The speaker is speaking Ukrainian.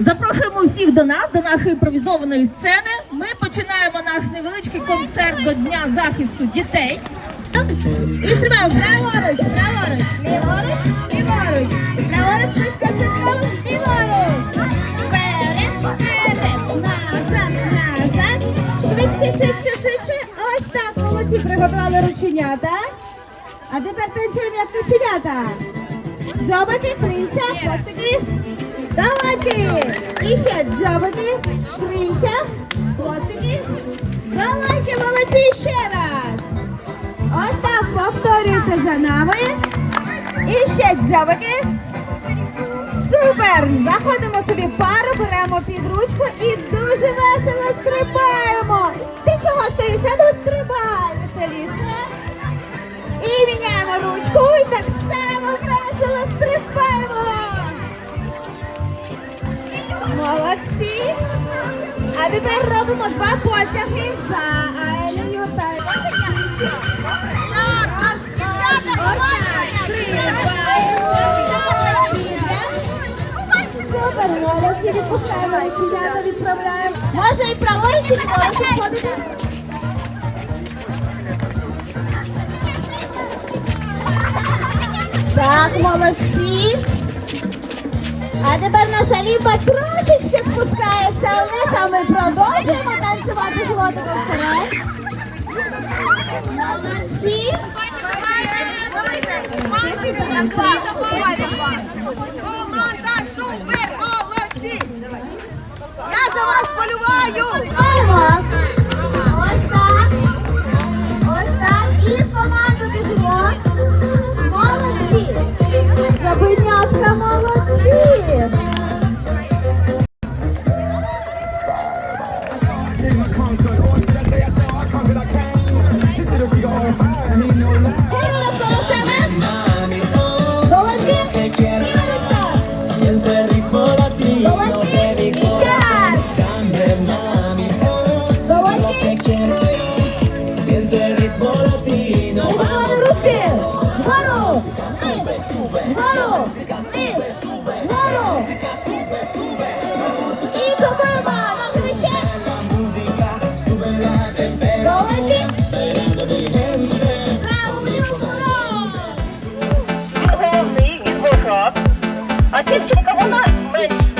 Запрошуємо всіх до нас, до нашої імпровізованої сцени. Ми починаємо наш невеличкий концерт до Дня захисту дітей. І стрибаємо праворуч, праворуч, ліворуч, ліворуч, праворуч, швидко, швидко, ліворуч. Вперед, вперед, назад, назад. Швидше, швидше, швидше. Ось так, молодці, приготували рученята. А тепер танцюємо як рученята. Дзьобики, крильця, хвостики, долоньки. І ще дзьобики, крильця, хвостики, Давайте, молодці, ще раз. Ось так повторюйте за нами. І ще дзьобики. Супер! Заходимо собі пару, беремо під ручку і дуже весело рученята, відправляємо. Можна і праворуч, і ліворуч обходити. Так, молодці. А тепер наша ліпа трошечки спускається вниз, а ми продовжуємо танцювати животиком вперед. Молодці. Команда І дівчинка, вона Música